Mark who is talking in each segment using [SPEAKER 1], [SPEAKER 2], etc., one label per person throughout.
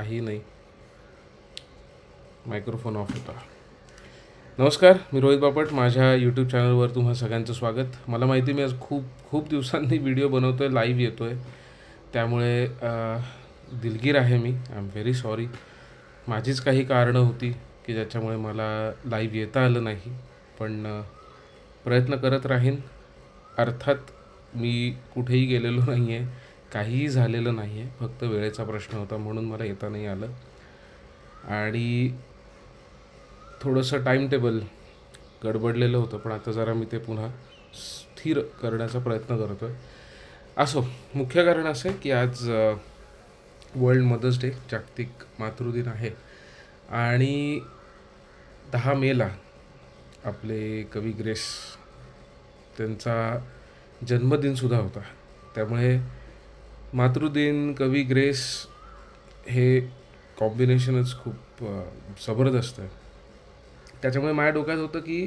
[SPEAKER 1] काही नाही. Microphone of होता. नमस्कार मी रोहित बापट. माझ्या यूट्यूब चॅनलवर तुम्हा सगळ्यांचं स्वागत. मला माहिती मी आज खूप खूप दिवसांनी व्हिडिओ बनवतो आहे लाईव्ह येतो आहे त्यामुळे दिलगीर आहे मी. आय एम व्हेरी सॉरी माझीच काही कारणं होती की ज्याच्यामुळे मला लाईव्ह येता आलं नाही. पण प्रयत्न करत राहीन. अर्थात मी कुठेही गेलेलो नाही आहे काहीही झालेलं नाही आहे फक्त वेळेचा प्रश्न होता म्हणून मला येता नाही आलं. आणि थोडंसं टाईम टेबल गडबडलेलं होतं पण आता जरा मी ते पुन्हा स्थिर करण्याचा प्रयत्न करतो आहे असो मुख्य कारण असं आहे की आज वर्ल्ड मदर्स डे जागतिक मातृदिन आहे. आणि दहा मेला आपले कवी ग्रेस त्यांचा जन्मदिनसुद्धा होता. त्यामुळे मातृदिन कवी ग्रेस हे कॉम्बिनेशनच खूप जबरदस्त आहे. त्याच्यामुळे माझ्या डोक्यात होतं की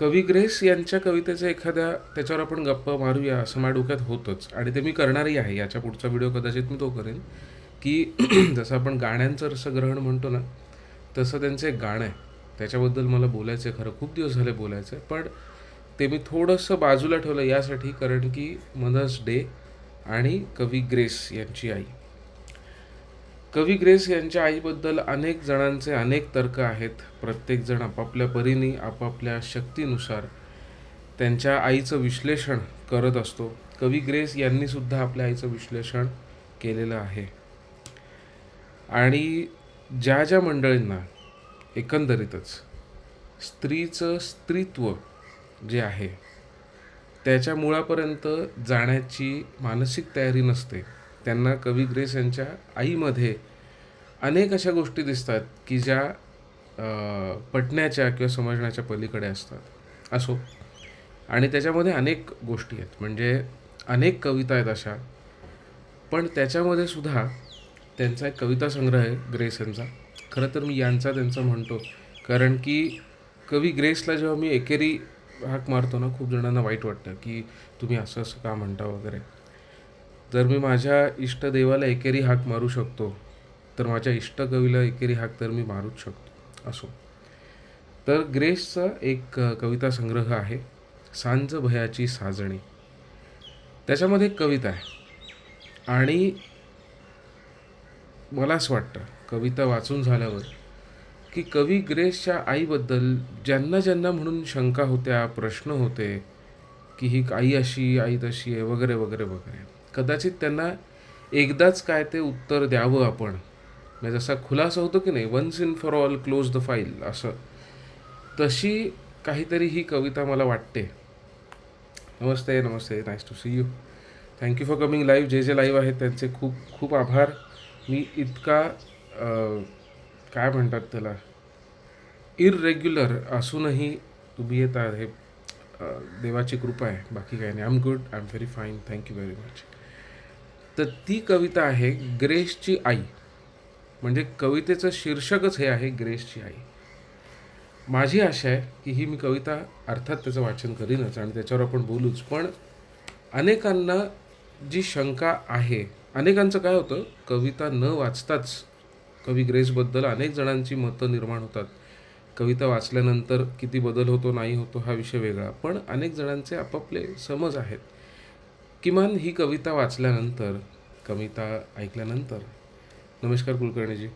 [SPEAKER 1] कवी ग्रेस यांच्या कवितेचं एखाद्या त्याच्यावर आपण गप्पा मारूया असं माझ्या डोक्यात होतंच. आणि ते मी करणारही आहे. याच्या पुढचा व्हिडिओ कदाचित मी तो करेन. की जसं आपण गाण्यांचं रसग्रहण म्हणतो ना तसं त्यांचं एक गाणं आहे. त्याच्याबद्दल मला बोलायचं आहे खरं खूप दिवस झाले बोलायचं आहे पण ते मी थोडंसं बाजूला ठेवलं यासाठी. कारण की मदर्स डे आणि कवी ग्रेस यांची आई. कवी ग्रेस यांच्या आईबद्दल अनेक जणांचे अनेक तर्क आहेत. प्रत्येकजण आपापल्या परीने आपापल्या शक्तीनुसार त्यांच्या आईचं विश्लेषण करत असतो. कवी ग्रेस यांनीसुद्धा आपल्या आईचं विश्लेषण केलेलं आहे. आणि ज्या ज्या मंडळींना एकंदरीतच स्त्रीचं स्त्रीत्व जे आहे त्याच्या मुळापर्यंत जाण्याची मानसिक तयारी नसते. त्यांना कवी ग्रेस यांच्या आईमध्ये अनेक अशा गोष्टी दिसतात की ज्या पटण्याच्या किंवा समजण्याच्या पलीकडे असतात. असो. आणि त्याच्यामध्ये अनेक गोष्टी आहेत. म्हणजे अनेक कविता आहेत अशा. पण त्याच्यामध्ये सुद्धा त्यांचा एक कविता संग्रह आहे ग्रेस यांचा. खरं तर मी यांचा त्यांचा म्हणतो. कारण की कवी ग्रेसला जेव्हा मी एकेरी हाक मारतो ना खूप जणांना वाईट वाटतं की तुम्ही असं असं का म्हणता वगैरे. जर मी माझ्या इष्टदेवाला एकेरी हाक मारू शकतो तर माझ्या इष्टकवीला एकेरी हाक तर मी मारूच शकतो असो. तर ग्रेसचा एक कविता संग्रह आहे सांज भयाची साजणी. त्याच्यामध्ये एक कविता आहे. आणि मला असं वाटतं कविता वाचून झाल्यावर की कवी ग्रेसच्या आईबद्दल ज्यांना ज्यांना म्हणून शंका होत्या प्रश्न होते की ही आई अशी आई तशी आहे वगैरे वगैरे वगैरे. कदाचित त्यांना एकदाच काय ते उत्तर द्यावं आपण. म्हणजे जसा खुलासा होतो की नाही once in for all close the file असं. तशी काहीतरी ही कविता मला वाटते. नमस्ते नमस्ते nice to see you thank you for coming live जे जे लाईव्ह आहेत त्यांचे खूप खूप आभार. मी इतका काय म्हणतात त्याला? इररेग्युलर असूनही तुम्ही येता हे देवाची कृपा आहे. बाकी काही नाही. I am good I am very fine thank you very much तर ती कविता आहे ग्रेसची आई. म्हणजे कवितेचं शीर्षकच हे आहे ग्रेसची आई. माझी आशा आहे की ही मी कविता अर्थात त्याचं वाचन करीनच आणि त्याच्यावर आपण बोलूच. पण अनेकांना जी शंका आहे अनेकांचं काय होतं? कविता न वाचताच कवी ग्रेसबद्दल अनेक जणांची मतं निर्माण होतात. कविता वाचल्यानंतर किती बदल होतो नाही होतो हा विषय वेगळा. पण अनेक जणांचे आपापले समज आहेत. किमान ही कविता वाचल्यानंतर कविता ऐकल्यानंतर. नमस्कार कुलकर्णीजी.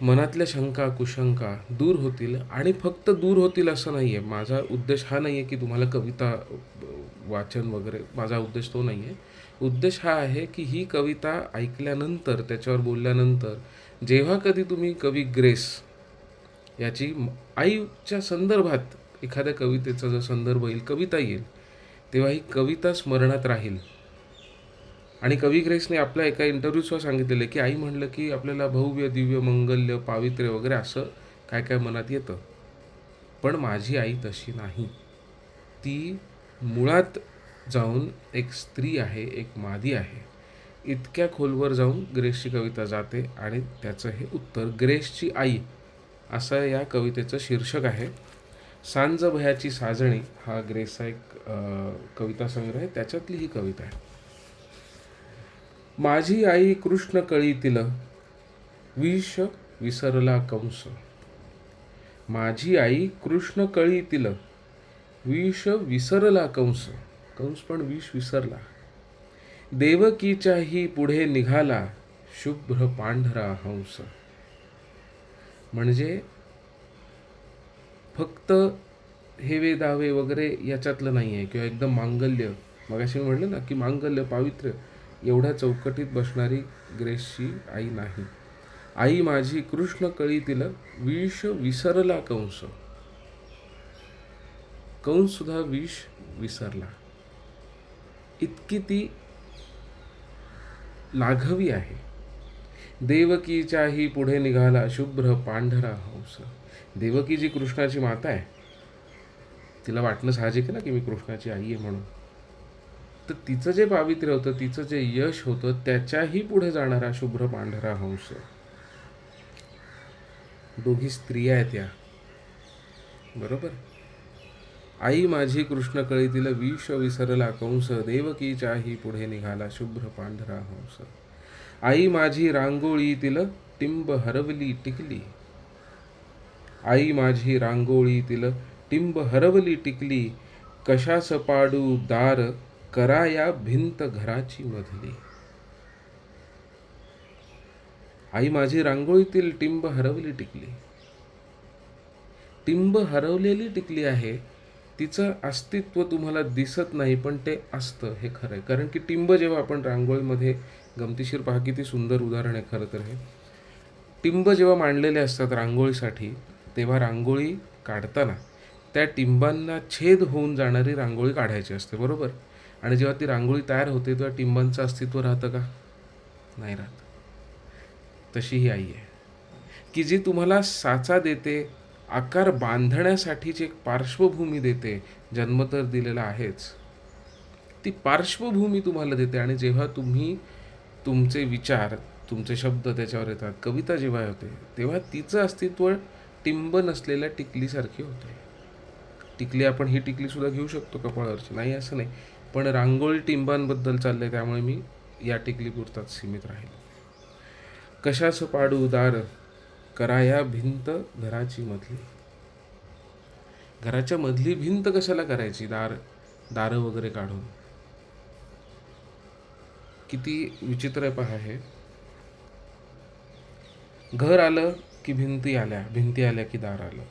[SPEAKER 1] मनातल्या शंका कुशंका दूर होतील आणि फक्त दूर होतील असं नाही आहे माझा उद्देश हा नाही आहे की तुम्हाला कविता वाचन वगैरे माझा उद्देश तो नाही आहे उद्देश हा आहे की ही कविता ऐकल्यानंतर त्याच्यावर बोलल्यानंतर जेव्हा कधी तुम्ही कवी ग्रेस याची आईच्या संदर्भात एखाद्या कवितेचा जो संदर्भ येईल कविता येईल तेव्हा ही कविता स्मरणात राहील. आणि कवी ग्रेसने आपल्या एका इंटरव्ह्यूसवर सांगितलेलं की आई म्हणलं की आपल्याला भव्य दिव्य मंगल्य पावित्र्य वगैरे असं काय काय मनात येतं. पण माझी आई तशी नाही. ती मुळात जाऊन एक स्त्री आहे एक मादी आहे. इतक्या खोलवर जाऊन ग्रेसची कविता जाते आणि त्याचं हे उत्तर ग्रेसची आई असं या कवितेचं शीर्षक आहे. सांज भयाची साजणी हा ग्रेसचा एक कविता संग्रह आहे. त्याच्यातली ही कविता आहे. माझी आई कृष्ण कळीतील विष विसरला कंस. माझी आई कृष्ण कळीतील विष विसरला कंस. कंस पण विष विसरला. देवकीच्याही पुढे निघाला शुभ्र पांढरा हंस. म्हणजे फक्त हेवे दावे वगैरे याच्यातलं नाही आहे किंवा एकदम मांगल्य. मगाशी मी म्हटलं ना की मांगल्य पावित्र्य एवढ्या चौकटीत बसणारी ग्रेसची आई नाही. आई माझी कृष्ण कळीतील विष विसरला कंस. कंस सुद्धा विष विसरला. इतकी ती लाघवी आहे. देवकीच्याही पुढे निघाला शुभ्र पांढरा हंस. देवकी जी कृष्णाची माता आहे. तिला वाटलं साहजिक आहे ना की मी कृष्णाची आई आहे म्हणून? तर तिचं जे पावित्र्य होतं तिचं जे यश होतं त्याच्याही पुढे जाणारा शुभ्र पांढरा हंस. दोघी स्त्रिया आहेत या. बरोबर? आई माझी कृष्ण कळीतील विष विसरला कंस देवकीच्याही पुढे निघाला शुभ्र पांढरा हंस. आई माझी रांगोळीतील टिंब हरवली टिकली. आई माझी रांगोळीतील टिंब हरवली टिकली. कशास पाडू दार कराया भिंत घराची मधली आई माझी रांगोळीतील टिंब हरवली टिकली. टिंब हरवलेली टिकली आहे. तिचं अस्तित्व तुम्हाला दिसत नाही पण ते असतं हे खरं आहे कारण की टिंब जेव्हा आपण रांगोळीमध्ये गमतीशीर पहा किती सुंदर उदाहरण आहे खरं तर हे. टिंब जेव्हा मांडलेले असतात रांगोळीसाठी तेव्हा रांगोळी काढताना त्या टिंबांना छेद होऊन जाणारी रांगोळी काढायची असते बरोबर? आणि जेव्हा ती रांगोळी तयार होते तेव्हा टिंबांचं अस्तित्व राहतं का? नाही राहत. तशी ही आई आहे. की जी तुम्हाला साचा देते आकार बांधण्यासाठीची एक पार्श्वभूमी देते जन्म तर दिलेला आहेच. ती पार्श्वभूमी तुम्हाला देते आणि जेव्हा तुम्ही तुमचे विचार तुमचे शब्द त्याच्यावर येतात कविता जेव्हा होते तेव्हा तिचं अस्तित्व टिंब नसलेल्या टिकलीसारखी होते. टिकली आपण ही टिकली सुद्धा घेऊ शकतो कपाळावरची नाही असं नाही. पण रांगोळी टिंबांबद्दल चाललंय त्यामुळे मी या टिकलीपुरताच सीमित राहील कशाचं पाडू दार कराया भिंत घराची मधली. घराच्या मधली भिंत कशाला करायची? दार दारं वगैरे काढून. किती विचित्र आहे पहा हे. घर आलं की भिंती आल्या भिंती आल्या की दार आलं.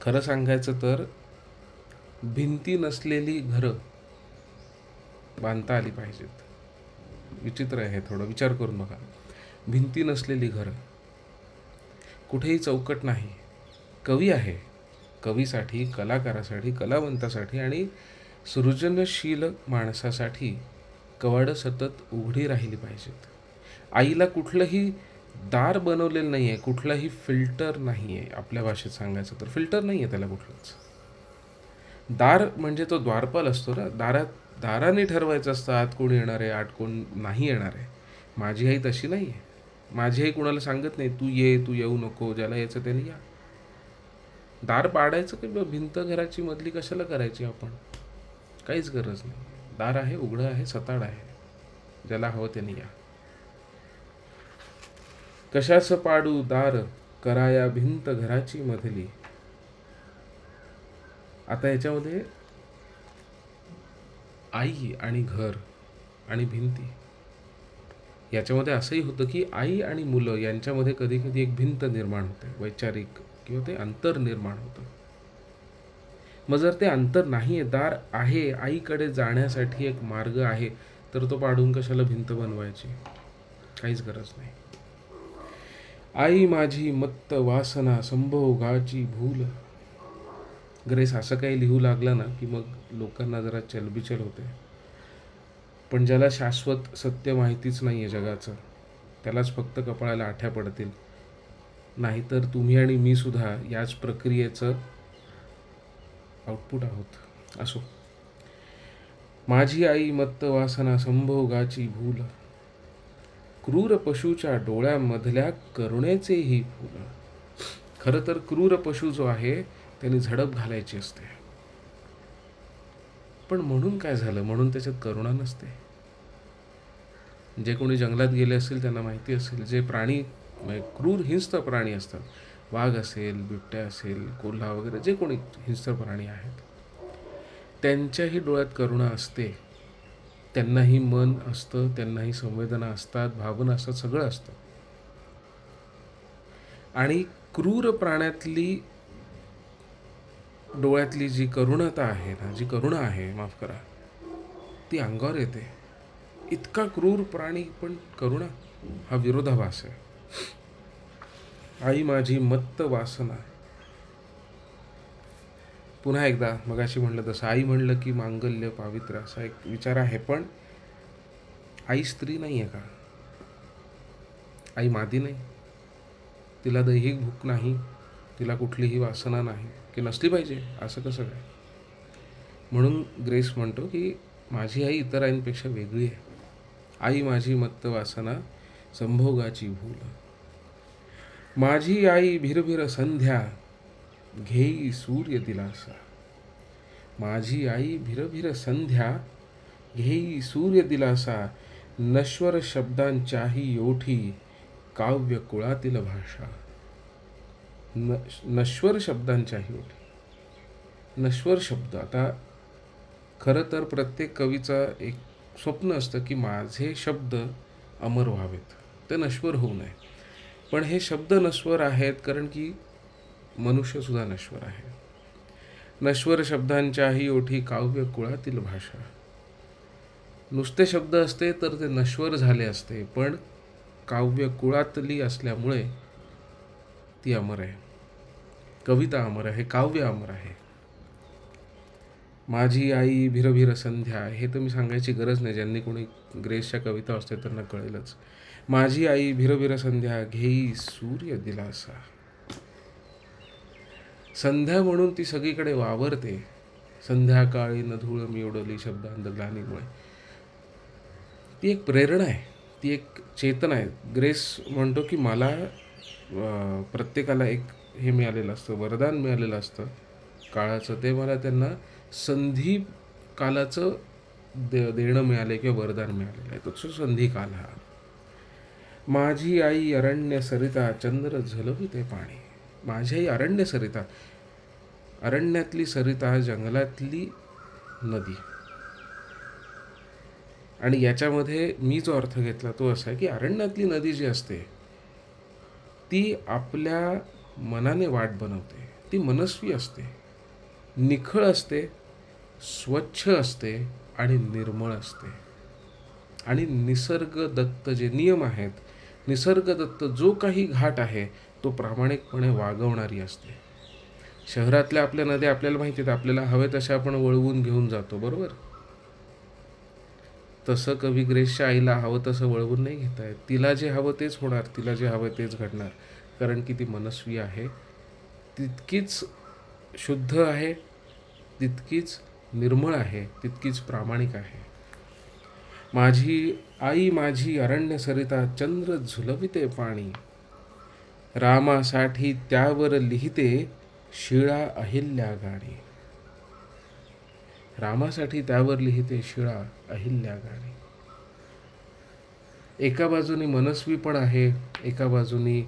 [SPEAKER 1] खरं सांगायचं तर भिंती नसलेली घरं बांधता आली पाहिजेत. विचित्र आहे हे थोडं विचार करून बघा. भिंती नसलेली घरं. कुठेही चौकट नाही. कवी आहे. कवीसाठी कलाकारासाठी कलावंतासाठी आणि सृजनशील माणसासाठी कवाडं सतत उघडी राहिली पाहिजेत. आईला कुठलंही दार बनवलेलं नाही आहे कुठलाही फिल्टर नाही आहे आपल्या भाषेत सांगायचं तर. फिल्टर नाही आहे त्याला कुठलंच. दार म्हणजे तो द्वारपाल असतो ना. दारात दाराने ठरवायचं असतं आत कोण येणार आहे आत कोण नाही येणार आहे. माझी आई तशी नाही आहे माझे कुणाला सांगत नाही तू ये तू येऊ नको ज्याला यायचं त्याने या. दार पाडायचं की भिंत घराची मधली कशाला करायची आपण? काहीच गरज नाही. दार आहे उघडं आहे सताड आहे. ज्याला हवं त्याने या. कशाचं पाडू दार? कराया भिंत घराची मधली. आता याच्यामध्ये आई आणि घर आणि भिंती. याच्यामध्ये असंही होतं की आई आणि मुलं यांच्यामध्ये कधी कधी एक भिंत निर्माण होते वैचारिक किंवा ते अंतर निर्माण होतं. मग जर ते अंतर नाही आहे दार आहे आईकडे जाण्यासाठी एक मार्ग आहे तर तो पाडून कशाला भिंत बनवायची? काहीच गरज नाही. आई माझी मत्त वासना संभोगाची भूल. ग्रेस असं काही लिहू लागलं ना की मग लोकांना जरा चलबिचल होते. पण ज्याला शाश्वत सत्य माहितीच नाही आहे जगाचं त्यालाच फक्त कपाळाला आठ्या पडतील. नाहीतर तुम्ही आणि मी सुद्धा याच प्रक्रियेचं आउटपुट आहोत. असो. माझी आई मत्त वासना संभोगाची भूल. क्रूर पशूच्या डोळ्यामधल्या करुणेचेही फूल. खरं तर क्रूर पशु जो आहे त्याने झडप घालायची असते. पण म्हणून काय झालं? म्हणून त्याच्यात करुणा नसते. जे कोणी जंगलात गेले असेल त्यांना माहिती असेल. जे प्राणी म्हणजे क्रूर हिंस्त प्राणी असतात वाघ असेल बिबट्या असेल कोल्हा वगैरे जे कोणी हिंस्त प्राणी आहेत त्यांच्याही डोळ्यात करुणा असते. त्यांनाही मन असतं त्यांनाही संवेदना असतात भावना असतात सगळं असतं. आणि क्रूर प्राण्यातली डोळ्यातली जी करुणता आहे ना जी करुणा आहे माफ करा ती अंगावर येते. इतका क्रूर प्राणी पण करुणा हा विरोधाभास आहे. आई माझी मत्त वासना. पुन्हा एकदा मगाशी म्हणलं तसं आई म्हणलं की मांगल्य पावित्र्य असा एक विचार आहे पण आई स्त्री नाही आहे का? आई मादी नाही. तिला दैहिक भूक नाही. तिला कुठलीही वासना नाही. की नसली पाहिजे असं कसं काय? म्हणून ग्रेस म्हणतो की माझी आई इतर आईंपेक्षा वेगळी आहे. आई माझी मत्त वासना संभोगाची भूल. माझी आई भिरभिर संध्या घेई सूर्य दिलासा. माझी आई भिरभिर संध्या घेई सूर्य दिलासा. नश्वर शब्दांच्याही ओठी काव्य कुळातील भाषा. न नश्वर शब्दांच्याही ओठी नश्वर शब्द आता खरं तर प्रत्येक कवीचा एक स्वप्न असतं की माझे शब्द अमर व्हावेत. ते नश्वर होऊ नये. पण हे शब्द नश्वर आहेत कारण की मनुष्यसुद्धा नश्वर आहे. नश्वर शब्दांच्याही ओठी काव्य कुळातील भाषा. नुसते शब्द असते तर ते नश्वर झाले असते पण काव्य कुळातली असल्यामुळे ती अमर आहे. कविता अमर आहे काव्य अमर आहे. माझी आई भिरभिर संध्या हे तर मी सांगायची गरज नाही ज्यांनी कोणी ग्रेसच्या कविता असते त्यांना कळेलच. माझी आई भिरभिर संध्या घेई सूर्य दिलासा. संध्या म्हणून ती सगळीकडे वावरते. संध्याकाळी नधुळ मी उडवली शब्दांत ग्लानीमुळे. ती एक प्रेरणा आहे ती एक चेतना आहे. ग्रेस म्हणतो की मला प्रत्येकाला एक हे मिळालेलं असतं वरदान मिळालेलं असतं. काळाचं ते मला त्यांना संधी कालाचं दे देणं मिळालं किंवा वरदान मिळालेलं आहे. तो संधी काल हा. माझी आई अरण्य सरिता चंद्र झलविते पाणी. माझी आई अरण्य सरिता. अरण्यातली सरिता जंगलातली नदी. आणि याच्यामध्ये मी जो अर्थ घेतला तो असा आहे की अरण्यातली नदी जी असते ती आपल्या मनाने वाट बनवते. ती मनस्वी असते. निखळ असते स्वच्छ असते आणि निर्मळ असते. आणि निसर्गदत्त जे नियम आहेत निसर्गदत्त जो काही घाट आहे तो प्रामाणिकपणे वागवणारी असते. शहरातल्या आपल्या नद्या आपल्याला माहिती आहेत आपल्याला हवे तशा आपण वळवून घेऊन जातो बरोबर? तसं कवी ग्रेसच्या आईला हवं तसं वळवून नाही घेता येत तिला जे हवं तेच होणार तिला जे हवं तेच घडणार. कारण की ती मनस्वी आहे. तितकीच शुद्ध आहे तितकीच निर्मळ आहे तितकीच प्रामाणिक आहे. माझी आई माझी अरण्य सरिता चंद्र झुलविते पाणी. रामासाठी त्यावर लिहिते शिळा अहिल्या गाणी. रामासाठी त्यावर लिहिते शिळा अहिल्या गाणी. एका बाजूनी मनस्वी पण आहे एका बाजूनी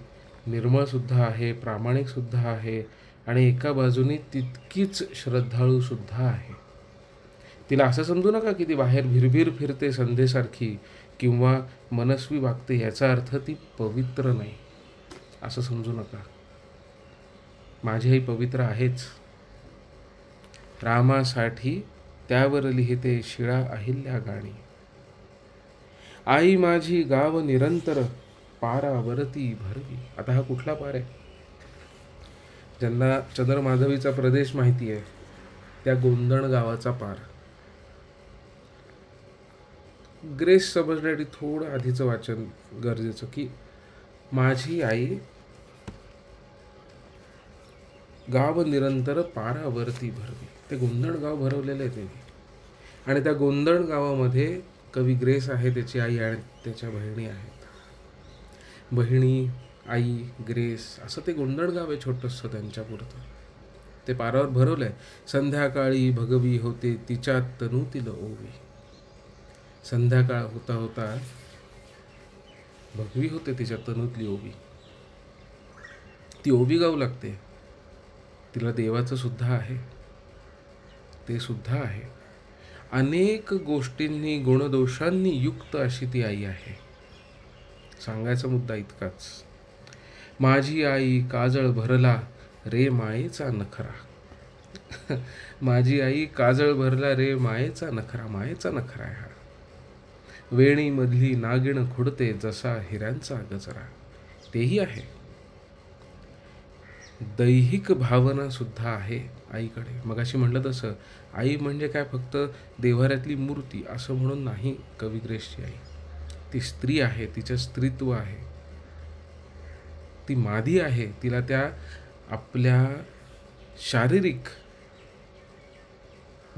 [SPEAKER 1] निर्मळसुद्धा आहे प्रामाणिकसुद्धा आहे आणि एका बाजूनी तितकीच श्रद्धाळूसुद्धा आहे. तिला असं समजू नका की ती बाहेर भिरभिर फिरते संधेसारखी किंवा मनस्वी वागते याचा अर्थ ती पवित्र नाही. असं समजू नका. माझी आई पवित्र आहेच. रामासाठी त्यावर लिहिते शिळा अहिल्या गाणी. आई माझी गाव निरंतर पारावरती भरवी. आता हा कुठला पार आहे? ज्यांना चंद्रमाधवीचा प्रदेश माहिती आहे त्या गोंदण गावाचा पार. ग्रेस समजण्यासाठी थोडं आधीचं वाचन गरजेचं की माझी आई गाव निरंतर पारावरती भरवी. ते गोंधळ गाव भरवलेलं आहे त्यांनी. आणि त्या गोंधळ गावामध्ये कवी ग्रेस आहे त्याची आई आणि त्याच्या बहिणी आहेत. बहिणी आई ग्रेस असं ते गोंधळ गाव आहे छोटंसं त्यांच्यापुरतं ते पारावर भरवलं आहे संध्याकाळी भगवी होते तिच्यात तनुतील ओवी. संध्याकाळ होता होता भगवी होते तिच्या तनूतली ओवी. ती ओवी गाऊ लागते. तिला देवाचं सुद्धा आहे. ते सुद्धा आहे. अनेक गोष्टींनी गुणदोषांनी युक्त अशी ती आई आहे. सांगायचा मुद्दा इतकाच. माझी आई काजळ भरला रे मायेचा नखरा. माझी आई काजळ भरला रे मायेचा नखरा मायेचा नखरा आहे हा. वेणीमधली नागिण खुडते जसा हिऱ्यांचा गजरा. तेही आहे. दैहिक भावना सुद्धा आहे. आईकडे. मगाशी म्हटलं तसं आई म्हणजे काय फक्त देव्हाऱ्यातली मूर्ती असं म्हणून नाही कविग्रेसची आई. ती स्त्री आहे तिचं स्त्रीत्व आहे. ती मादी आहे तिला त्या आपल्या शारीरिक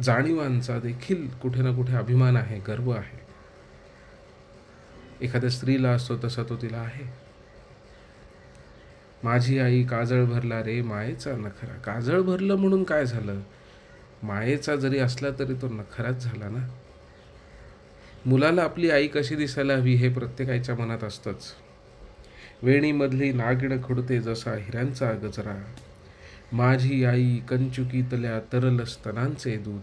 [SPEAKER 1] जाणीवांचा देखील कुठे ना कुठे अभिमान आहे गर्व आहे. एखाद्या स्त्रीला असतो तसा तो तिला आहे. माझी आई काजळ भरला रे मायेचा नखरा. काजळ भरलं म्हणून काय झालं? मायेचा जरी असला तरी तो नखराच झाला ना? मुलाला आपली आई कशी दिसायला हवी हे प्रत्येकाच्या मनात असतंच. वेणीमधली नागिण खुडते जसा हिऱ्यांचा गजरा. माझी आई कंचुकीतल्या तरल स्तनांचे दूध.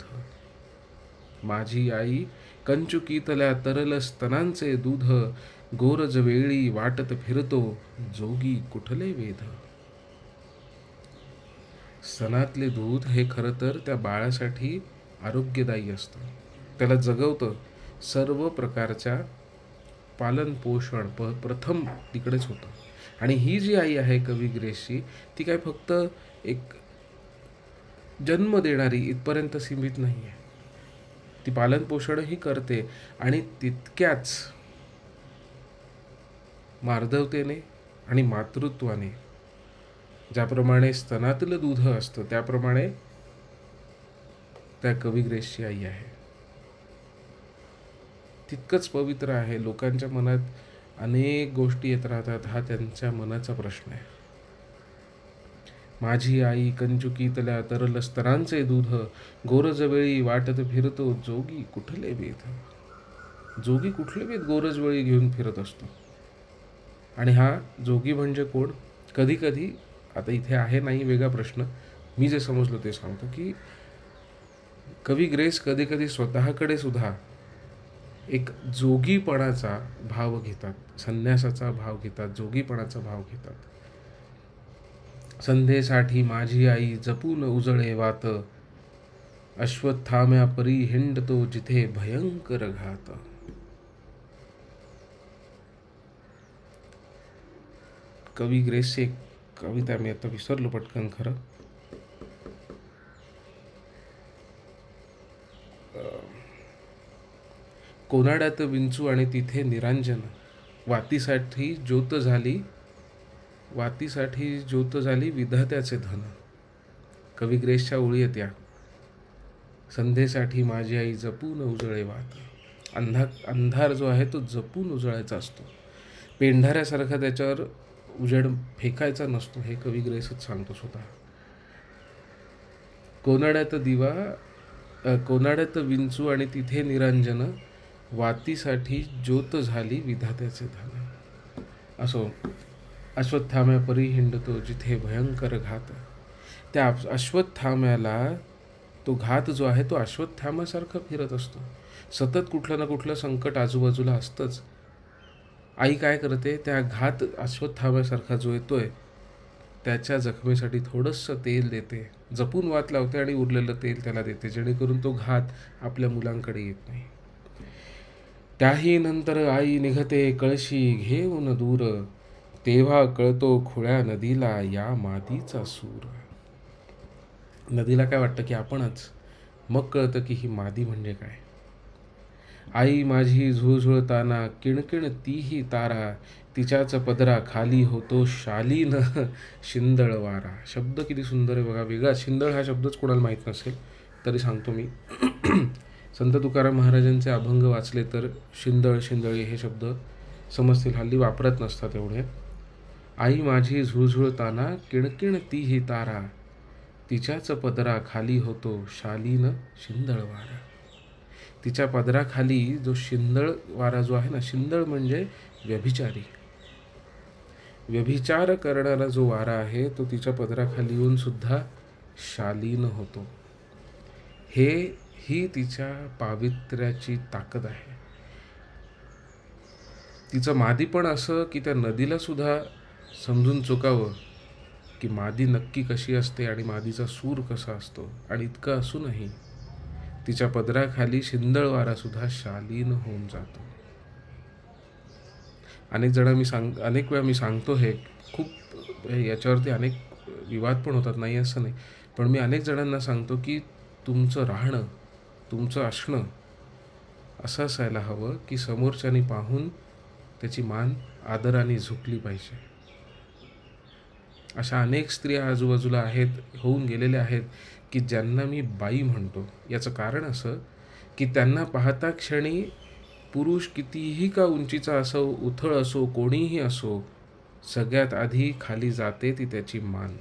[SPEAKER 1] माझी आई कंचुकीतल्या तरल स्तनांचे दूध. गोरज वेळी वाटत फिरतो जोगी कुठले वेध? सणातले दूध हे खरं तर त्या बाळासाठी आरोग्यदायी असतं. त्याला जगवतं सर्व प्रकारच्या पालन पोषण प प्रथम तिकडेच होतं. आणि ही जी आई आहे कवी ग्रेसची ती काय फक्त एक जन्म देणारी इथपर्यंत सीमित नाही आहे ती पालन पोषणही करते आणि तितक्याच मार्दवतेने आणि मातृत्वाने. ज्याप्रमाणे स्तनातलं दूध असतं त्याप्रमाणे त्या कविग्रेसची आई आहे. तितकंच पवित्र आहे. लोकांच्या मनात अनेक गोष्टी येत राहतात हा त्यांच्या मनाचा प्रश्न आहे. माझी आई कंचुकीतल्या तरल स्तरांचे दूध गोरजवेळी वाटत फिरतो जोगी कुठले वेध? जोगी कुठले वेध गोरजवेळी घेऊन फिरत असतो? आणि हा जोगी म्हणजे कोण? कधी कधी आता इथे आहे नाही वेगळा प्रश्न मी जे समजलो ते सांगतो की कवी ग्रेस कधी कधी स्वतःकडे सुद्धा एक जोगीपणाचा भाव घेतात संन्यासाचा भाव घेतात जोगीपणाचा भाव घेतात. संध्येसाठी माझी आई जपून उजळे वात अश्वत्थाम्या परी हिंडतो जिथे भयंकर घात. कवी ग्रेस एक कविता मी आता विसरलो पटकन खरं. कोनाड्यात विंचू आणि तिथे निरांजन. वातीसाठी ज्योत झाली वातीसाठी ज्योत झाली विधात्याचे धन. कवी ग्रेसच्या ओळी येत्या. संध्येसाठी माझी आई जपून उजळे वात. अंधा अंधार जो आहे तो जपून उजळायचा असतो. पेंढाऱ्यासारखा त्याच्यावर उजेड फेकायचा नसतो हे कवी ग्रेसच सांगतो स्वतः. कोनाड्यात दिवा कोनाड्यात विंचू आणि तिथे निरांजन वातीसाठी ज्योत झाली विधात्याचे धन. असो अश्वत्थाम्या परी हिंडतो जिथे भयंकर घात. त्या अश्वत्थाम्याला तो घात जो आहे तो अश्वत्थाम्यासारखा फिरत असतो. सतत कुठलं ना कुठलं संकट आजूबाजूला असतंच. आई काय करते त्या घात अश्वत्थाम्यासारखा जो येतो आहे त्याच्या जखमेसाठी थोडंसं तेल देते. जपून वात लावते आणि उरलेलं तेल त्याला देते जेणेकरून तो घात आपल्या मुलांकडे येत नाही. त्याही नंतर आई निघते कळशी घेऊन दूर. तेव्हा कळतो खुळ्या नदीला या मादीचा सूर. नदीला काय वाटतं की आपणच? मग कळतं की ही मादी म्हणजे काय? आई माझी झुळझुळताना किणकिण तीही तारा तिच्याच पदरा खाली होतो शालीन शिंदळ वारा शब्द किती सुंदर आहे बघा. वेगळा शिंदळ हा शब्दच कोणाला माहीत नसेल तरी सांगतो मी. संत तुकाराम महाराजांचे अभंग वाचले तर शिंदळ शिंदळी हे शब्द समजतील. हल्ली वापरत नसतात एवढे. आई माझी झुळझुळताना किणकिण तीही तारा तिच्याच पदरा खाली होतो शालीन शिंदळवारा. तिच्या पदराखाली जो शिंदळ वारा जो आहे ना शिंदळ म्हणजे व्यभिचारी. व्यभिचार करणारा जो वारा आहे तो तिच्या पदराखाली येऊन सुद्धा शालीन होतो. हे ही तिच्या पावित्र्याची ताकद आहे. तिचं मादी पण असं की त्या नदीला सुद्धा समजून चुकावं की मादी नक्की कशी असते आणि मादीचा सूर कसा असतो आणि इतकं असूनही तिच्या पदराखाली शिंदळ वारा सुद्धा शालीन होऊन जातो. अनेक जण मी सांग अनेक वेळा मी सांगतो हे खूप याच्यावरती अनेक विवाद पण होतात नाही असं नाही. पण मी अनेक जणांना सांगतो की तुमचं राहणं तुमचं असणं असं असायला हवं की समोरच्यानी पाहून त्याची मान आदराने झुकली पाहिजे. अशा अनेक स्त्रिया आजूबाजूला आहेत होऊन गेलेल्या आहेत. की ज्यांना मी बाई म्हणतो याचं कारण असं की त्यांना पाहता क्षणी पुरुष कितीही का उंचीचा असो उथळ असो कोणीही असो सगळ्यात आधी खाली जाते ती त्याची मान.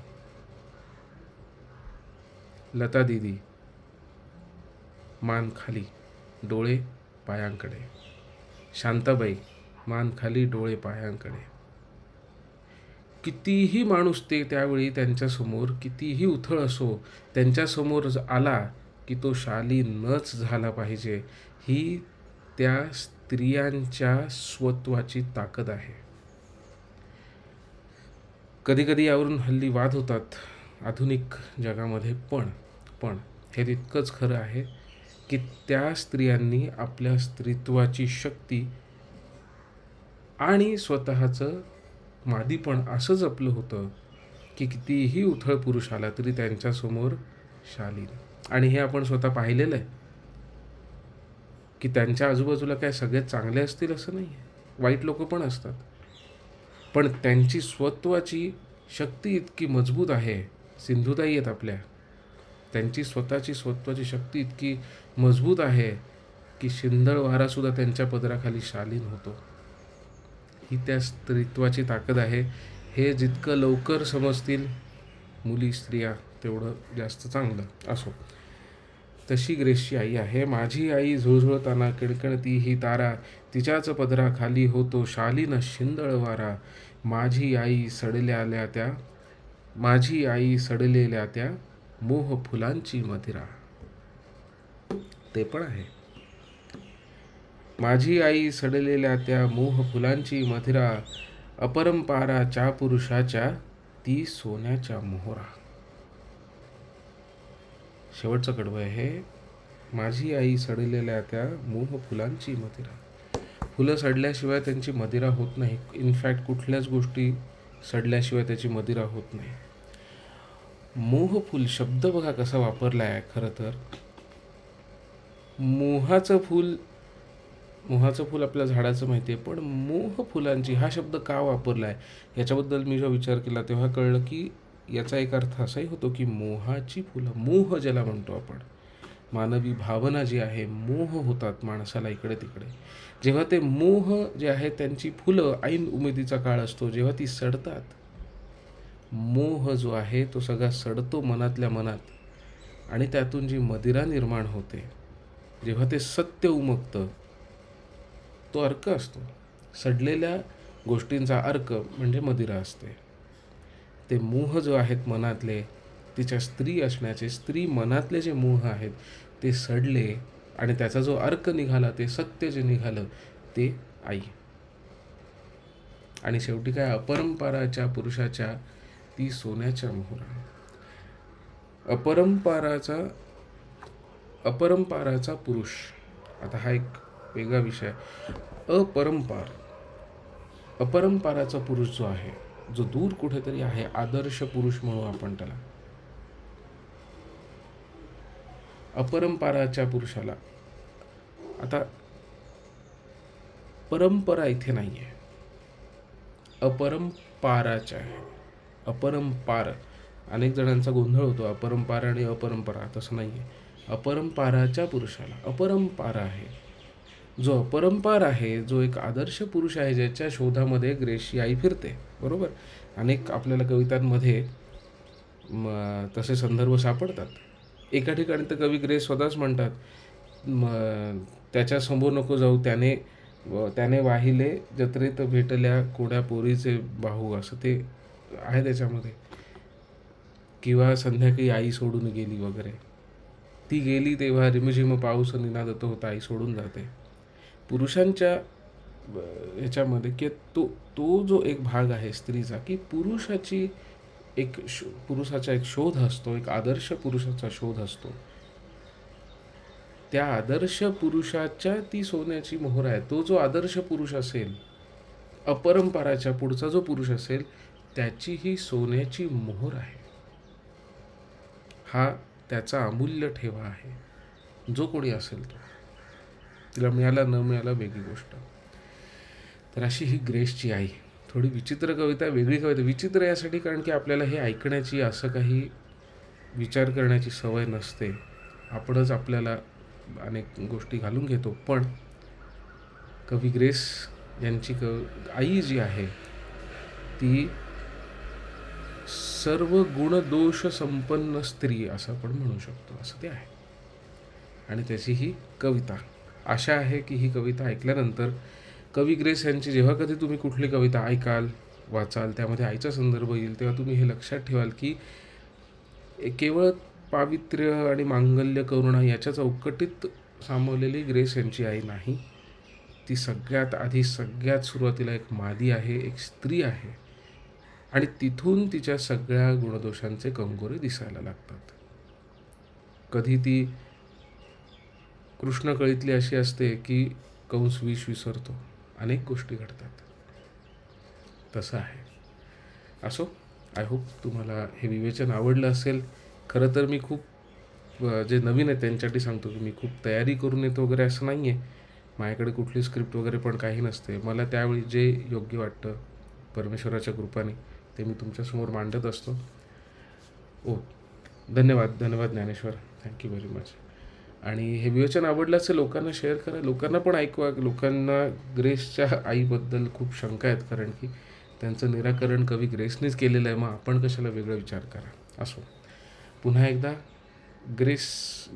[SPEAKER 1] लता दिदी मान खाली डोळे पायांकडे. शांताबाई मान खाली डोळे पायांकडे. कितीही माणूस ते त्यावेळी त्यांच्यासमोर कितीही उथळ असो त्यांच्यासमोर आला की तो शालीनच झाला पाहिजे. ही त्या स्त्रियांच्या स्वत्वाची ताकद आहे. कधी कधी यावरून हल्ली वाद होतात आधुनिक जगामध्ये पण. पण हे तितकंच खरं आहे की त्या स्त्रियांनी आपल्या स्त्रीत्वाची शक्ती आणि स्वतःचं मादी पण असं जपलं होतं की कितीही उथळ पुरुष आला तरी त्यांच्यासमोर शालीन. आणि हे आपण स्वतः पाहिलेलं आहे की त्यांच्या आजूबाजूला काय सगळे चांगले असतील असं नाही आहे वाईट लोक पण असतात. पण त्यांची स्वत्वाची शक्ती इतकी मजबूत आहे सिंधुताई आहेत आपल्या. त्यांची स्वतःची स्वत्वाची शक्ती इतकी मजबूत आहे की शिंदळ वारासुद्धा त्यांच्या पदराखाली शालीन होतो. ही त्या स्त्रीत्वाची ताकद आहे. हे जितकं लवकर समजतील मुली स्त्रिया तेवढं जास्त चांगलं असो. तशी ग्रेसची आई आहे. माझी आई झुळझुळताना किणकिणती ही तारा तिच्याच पदराखाली होतो. शालीन शिंदळवारा माझी आई सडल्याल्या त्या माझी आई सडलेल्या त्या मोह फुलांची मदिरा. ते पण आहे. माझी आई सडलेल्या त्या मोह फुलांची मधिरा अपरंपाराच्या पुरुषाच्या ती सोन्याच्या मोहरा. शेवटचं कडवं आहे माझी आई सडलेल्या त्या मोह फुलांची मदिरा फुलं सडल्याशिवाय त्यांची मदिरा होत नाही. इनफॅक्ट कुठल्याच गोष्टी सडल्याशिवाय त्याची मदिरा होत नाही. मोहफूल शब्द बघा कसा वापरला आहे खरं तर. मोहाचं फूल मोहाचं फूल आपल्या झाडाचं माहिती आहे पण मोह फुलांची हा शब्द का वापरला आहे याच्याबद्दल मी जेव्हा विचार केला तेव्हा कळलं की याचा एक अर्थ असाही होतो की मोहाची फुलं मोह ज्याला म्हणतो आपण मानवी भावना जी आहे मोह होतात माणसाला इकडे तिकडे. जेव्हा ते मोह जे आहे त्यांची फुलं ऐन उमेदीचा काळ असतो जेव्हा ती सडतात मोह जो आहे तो सगळा सडतो मनातल्या मनात. आणि त्यातून जी मदिरा निर्माण होते जेव्हा ते सत्य उमगतं तो अर्क असतो. सडलेल्या गोष्टींचा अर्क म्हणजे मदिरा असते. ते मोह जो आहेत मनातले तिच्या स्त्री असण्याचे स्त्री मनातले जे मोह आहेत ते सडले आणि त्याचा जो अर्क निघाला ते सत्य जे निघालं ते आई. आणि शेवटी काय? अपरंपाराच्या पुरुषाच्या ती सोन्याच्या मोहरा. अपरंपाराचा अपरंपाराचा पुरुष. आता हा एक वेगळा विषय. अपरंपार. अपरंपाराचा पुरुष जो आहे जो दूर कुठेतरी आहे आदर्श पुरुष म्हणू आपण त्याला. अपरंपाराच्या पुरुषाला. आता परंपरा इथे नाही आहे अपरंपाराच्या आहे. अपरंपार. अनेक जणांचा गोंधळ होतो अपरंपार आणि अपरंपरा. तसं नाही आहे अपरंपाराच्या पुरुषाला अपरंपारा आहे. जो अपरंपार आहे जो एक आदर्श पुरुष आहे ज्याच्या शोधामध्ये ग्रेसची आई फिरते. बरोबर? अनेक आपल्याला कवितांमध्ये तसे संदर्भ सापडतात. एका ठिकाणी तर कवी ग्रेस स्वतःच म्हणतात त्याच्यासमोर नको जाऊ त्याने व त्याने वाहिले जत्रेत भेटल्या कोड्या पोरीचे बाहू असं ते आहे त्याच्यामध्ये. किंवा संध्याकाळी आई सोडून गेली वगैरे. ती गेली तेव्हा रिमझिम पाऊस निनादत होता आई सोडून जाते. पुरुषांच्या ह्याच्यामध्ये की तो तो जो एक भाग आहे स्त्रीचा की पुरुषाची एक शो पुरुषाचा एक शोध असतो एक आदर्श पुरुषाचा शोध असतो. त्या आदर्श पुरुषाच्या ती सोन्याची मोहर आहे. तो जो आदर्श पुरुष असेल अपरंपराच्या पुढचा जो पुरुष असेल त्याची ही सोन्याची मोहर आहे. हा त्याचा अमूल्य ठेवा आहे. जो कोणी असेल तो. तिला मिळाला न मिळाला वेगळी गोष्ट. तर अशी ही ग्रेसची आई. थोडी विचित्र कविता वेगळी कविता. विचित्र यासाठी कारण की आपल्याला हे ऐकण्याची असं काही विचार करण्याची सवय नसते. आपणच आपल्याला अनेक गोष्टी घालून घेतो. पण कवी ग्रेस यांची क आई जी आहे ती सर्व गुणदोष संपन्न स्त्री असं आपण म्हणू शकतो. असं ते आहे. आणि त्याची ही कविता. आशा आहे की ही कविता ऐकल्यानंतर कवी ग्रेस यांची जेव्हा कधी तुम्ही कुठली कविता ऐकाल वाचाल त्यामध्ये आईचा संदर्भ येईल तेव्हा तुम्ही हे लक्षात ठेवाल की केवळ पावित्र्य आणि मांगल्य करुणा याच्या चौकटीत सामावलेली ग्रेस यांची आई नाही. ती सगळ्यात आधी सगळ्यात सुरुवातीला एक मादी आहे एक स्त्री आहे. आणि तिथून तिच्या सगळ्या गुणदोषांचे कंगोरे दिसायला लागतात. कधी ती कृष्णकळीतली अशी असते की कंस विष विसरतो. अनेक गोष्टी घडतात. तसं आहे. असो आय होप तुम्हाला हे विवेचन आवडलं असेल. खरं तर मी खूप जे नवीन आहे त्यांच्यासाठी सांगतो की मी खूप तयारी करून येतो वगैरे असं नाही आहे माझ्याकडे कुठली स्क्रिप्ट वगैरे पण काही नसते. मला त्यावेळी जे योग्य वाटतं परमेश्वराच्या कृपाने ते मी तुमच्यासमोर मांडत असतो. ओ धन्यवाद धन्यवाद ज्ञानेश्वर. थँक्यू व्हेरी मच आणि हे विवेचन आवडलं असेल लोकांना शेअर करा. लोकांना पण ऐकवा. लोकांना ग्रेसच्या आईबद्दल खूप शंका आहेत. कारण की त्यांचं निराकरण कवी ग्रेसनेच केलेलं आहे. मग आपण कशाला वेगळा विचार करा? असो. पुन्हा एकदा ग्रेस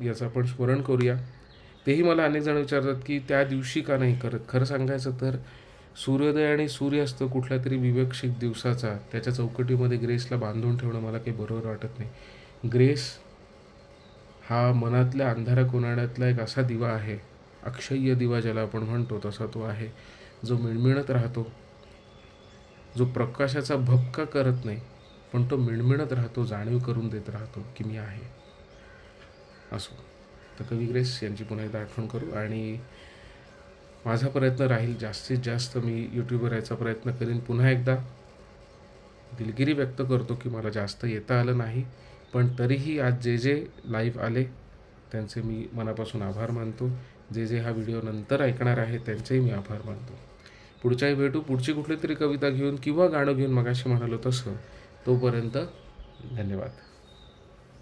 [SPEAKER 1] याचं आपण स्मरण करूया. तेही मला अनेक जण विचारतात की त्या दिवशी का नाही करत? खरं सांगायचं तर सूर्योदय आणि सूर्यास्त कुठल्या तरी विवेक्षित दिवसाचा त्याच्या चौकटीमध्ये ग्रेसला बांधून ठेवणं मला काही बरोबर वाटत नाही. ग्रेस हा मनातल्या अंधारा कोनाड्यातला एक असा दिवा आहे. अक्षय्य दिवा ज्याला आपण म्हणतो तसा तो आहे. जो मिळमिळत राहतो. जो प्रकाशाचा भपका करत नाही पण तो मिळमिळत राहतो जाणीव करून देत राहतो की मी आहे. असो. तर कवी ग्रेस यांची पुन्हा एकदा आठवण करू आणि माझा प्रयत्न राहील. जास्तीत जास्त मी यूट्यूबवर यायचा प्रयत्न करीन. पुन्हा एकदा दिलगिरी व्यक्त करतो की मला जास्त येता आलं नाही. पण तरीही आज जे जे लाईव्ह आले त्यांचे मी मनापासून आभार मानतो. जे जे हा व्हिडिओ नंतर ऐकणार आहे त्यांचेही मी आभार मानतो. पुढच्याही भेटू. पुढची कुठली तरी कविता घेऊन किंवा गाणं घेऊन मगाशी म्हणालो तसं तोपर्यंत धन्यवाद.